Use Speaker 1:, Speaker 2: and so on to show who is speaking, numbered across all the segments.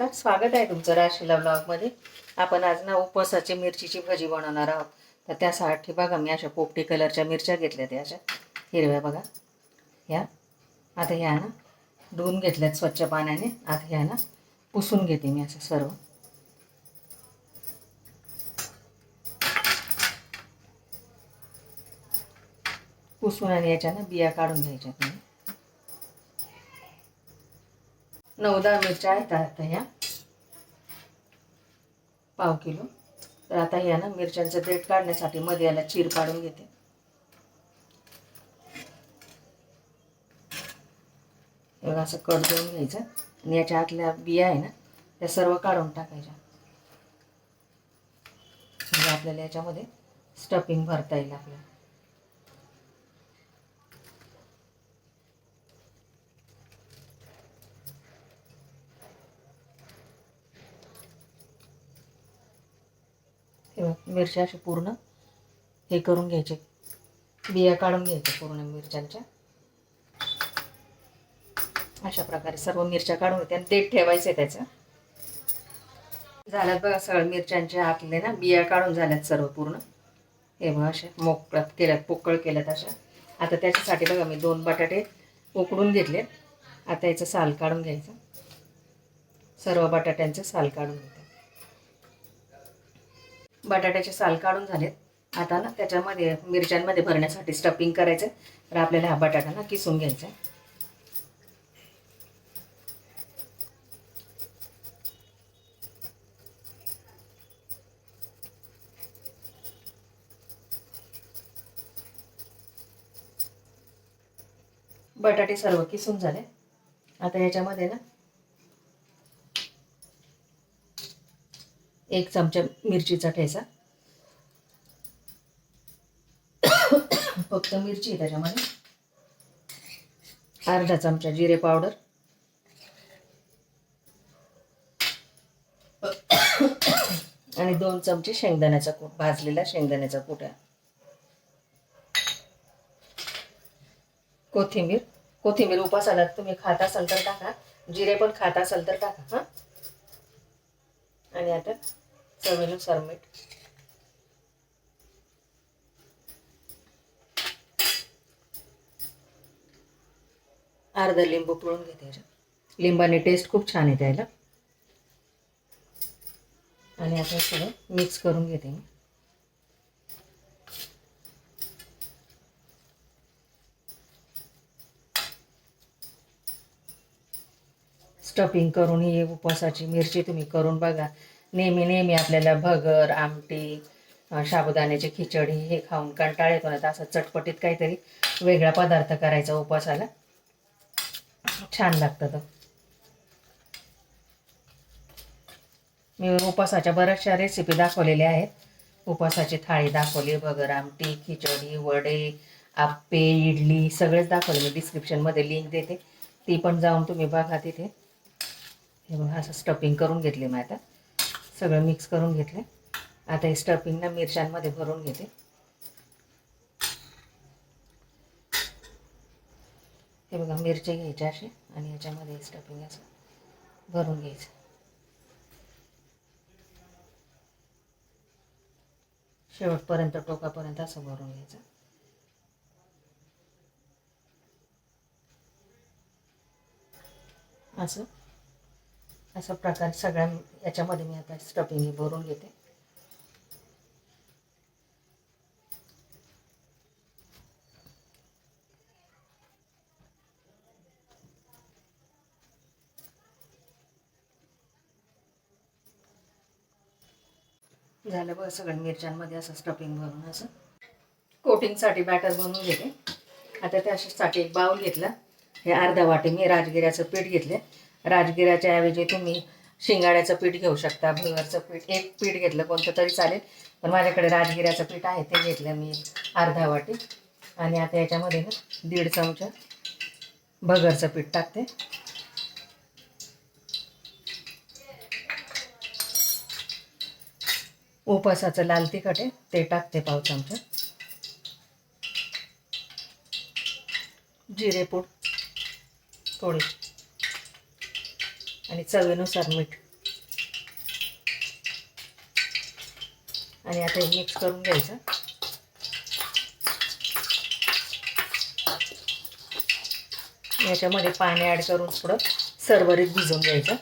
Speaker 1: नमस्कार स्वागत आहे तुमचं राशीला ब्लॉगमध्ये आपण आज ना उपवासाची मिरचीची भजी बनवणार आहोत. तर त्यासाठी बघा मी अशा पोपटी कलरच्या मिरच्या घेतल्या त्या अशा. हिरव्या बघा. ह्या आता ह्या ना धुवून घेतल्यात स्वच्छ पाण्याने. आता ह्या ना पुसून घेते मी असं सर्व. पुसून आणि याच्यानं बिया काढून घ्यायच्या तुम्ही नऊ दहा मिरच्या आहेत आता ह्या पाव किलो. तर आता ह्या ना मिरच्यांचं देठ काढण्यासाठी मध्ये याला चीर काढून घेते. एवढं असं कट देऊन घ्यायचं. आणि याच्या आतल्या बिया आहे ना त्या सर्व काढून टाकायच्या. म्हणजे आपल्याला याच्यामध्ये स्टफिंग भरता येईल आपल्याला. मिरच्या असे पूर्ण हे करून घ्यायचे. बिया काढून घ्यायच्या पूर्ण मिरच्यांच्या. अशा प्रकारे सर्व मिरच्या काढून घेते आणि देठ ठेवायचं त्याचं. झाल्यात बघा सगळ्या मिरच्यांच्या आतले ना बिया काढून झाल्यात सर्व पूर्ण. हे बघा असे मोकळ्यात केल्यात पोकळ केल्यात अशा. आता त्याच्यासाठी बघा मी दोन बटाटे उकडून घेतले आता याचं साल काढून घ्यायचं. सर्व बटाट्यांचं साल काढून घेते बटाट्याचे साल काढून झालेत. आता ना त्याच्यामध्ये मिरच्यांमध्ये भरण्यासाठी स्टफिंग करायचं तर आपल्याला हा बटाटा ना किसून घ्यायचा आहे बटाटे सर्व किसून झाले. आता याच्यामध्ये ना एक चमचा मिरचीचा ठेचा. फक्त मिरची आहे त्याच्यामध्ये. अर्धा चमचा जिरे पावडर. आणि दोन चमचे शेंगदाण्याचा कूट भाजलेला शेंगदाण्याचा कूट आहे. कोथिंबीर कोथिंबीर उपासाला तुम्ही खात असाल तर टाका. जिरे पण खात असाल तर टाका हां. आणि आता चवीनुसार मीठ. अर्धा लिंबू पिळून घेते याच्यात. लिंबाने टेस्ट खूप छान येते याला. आणि आता सगळं मिक्स करून घेते मी. स्टफिंग करून ही उपवासाची मिरची तुम्ही करून बघा. नेहमी नेहमी आपल्याला भगर आमटी साबुदाण्याची खिचडी हे खाऊन कंटाळ येतो ना तर असं चटपटीत काहीतरी वेगळा पदार्थ करायचा उपवासाला. छान लागतं तर मी उपवासाच्या बऱ्याचशा रेसिपी दाखवलेल्या आहेत. उपवासाची थाळी दाखवली भगर आमटी खिचडी वडे आप्पे इडली सगळेच दाखवले. मी डिस्क्रिप्शनमध्ये लिंक देते. ती पण जाऊन तुम्ही बघा तिथे. हे असं स्टफिंग करून घेतली मी आता. सगळं मिक्स करून घेतले आता हे स्टफिंग ना मिरच्यांमध्ये भरून घेते. हे बघा मिरची घ्यायचे असे आणि याच्यामध्ये स्टफिंग असं भरून घ्यायचं. शेवटपर्यंत टोकापर्यंत असं भरून घ्यायचं. असं. अशा प्रकारे सगळ्या याच्यामध्ये मी आता स्टफिंग भरून घेते. झालं बघ सगळ्या मिरच्यांमध्ये असं स्टफिंग भरून असं. कोटिंगसाठी बॅटर बनवून घेते. आता त्यासाठी एक बाऊल घेतला. हे अर्धा वाटी मी राजगिऱ्याचं पीठ घेतले राजगिराच्या ऐवजी तुम्ही शिंगाड्याचं पीठ घेऊ शकता भगरचं पीठ एक पीठ घेतलं कोणतं तरी चालेल. पण माझ्याकडे राजगिराचं पीठ आहे ते घेतलं मी अर्धा वाटी. आणि आता याच्यामध्ये ना दीड चमचा भगरचं पीठ टाकते. उपासाचं लाल तिखट आहे ते टाकते पाव चमचा. जिरेपूड थोडी. आणि चवीनुसार मीठ. आणि आता हे मिक्स करून घ्यायचं. याच्यामध्ये पाणी ॲड करून थोडं सरभरीत भिजवून घ्यायचं.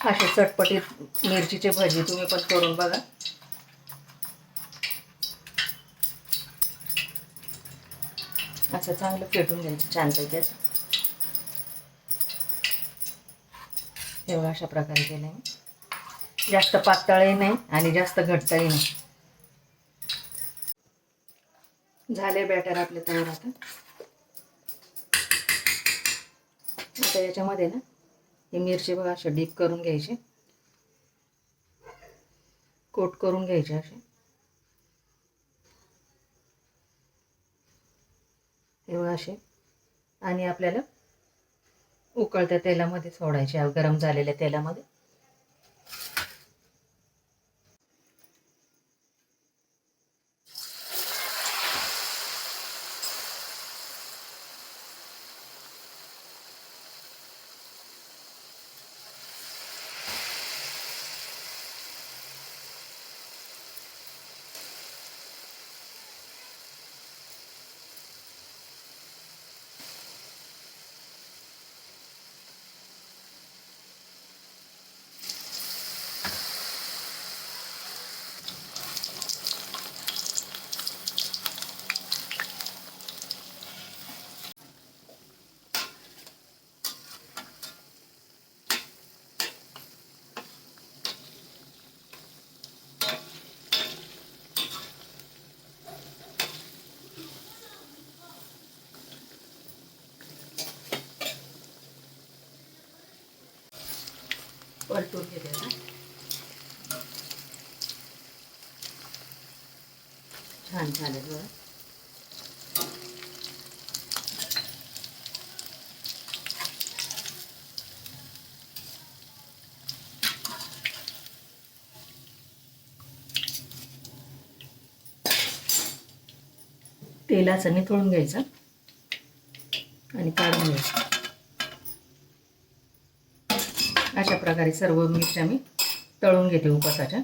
Speaker 1: असे चटपटीत मिरचीचे भजी तुम्ही पण करून बघा. असं चांगलं फेटून घ्यायचं छानपैकी असं. एवढं अशा प्रकारे केलं मी. जास्त पातळही नाही आणि जास्त घट्टही नाही. झाले बॅटर आपले तयार आता. आता याच्यामध्ये ना ही मिरची बघा असे डीप करून घ्यायचे. कोट करून घ्यायचे असे. हे बघा असे. आणि आपल्याला उकळत्या तेलामध्ये सोडायचे गरम झालेल्या तेलामध्ये. परतून घेते ना छान झाले बघा. तेलाचं निथळून घ्यायचं आणि काढून घ्यायचं. अशा प्रकारे सर्व मिरच्या मी तळून घेते उपासाच्या.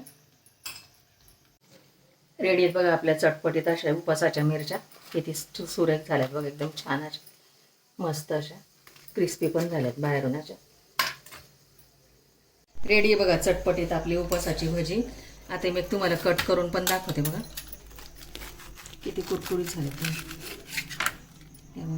Speaker 1: रेडी आहेत बघा आपल्या चटपटीत अशा उपासाच्या मिरच्या. किती सुरेख झाल्यात बघा एकदम छान अशा. मस्त अशा. क्रिस्पी पण झाल्यात बाहेरून अशा. रेडी आहे बघा चटपटीत आपली उपासाची भजी. आता मी तुम्हाला कट करून पण दाखवते बघा. किती कुरकुरीत झाले तेव्हा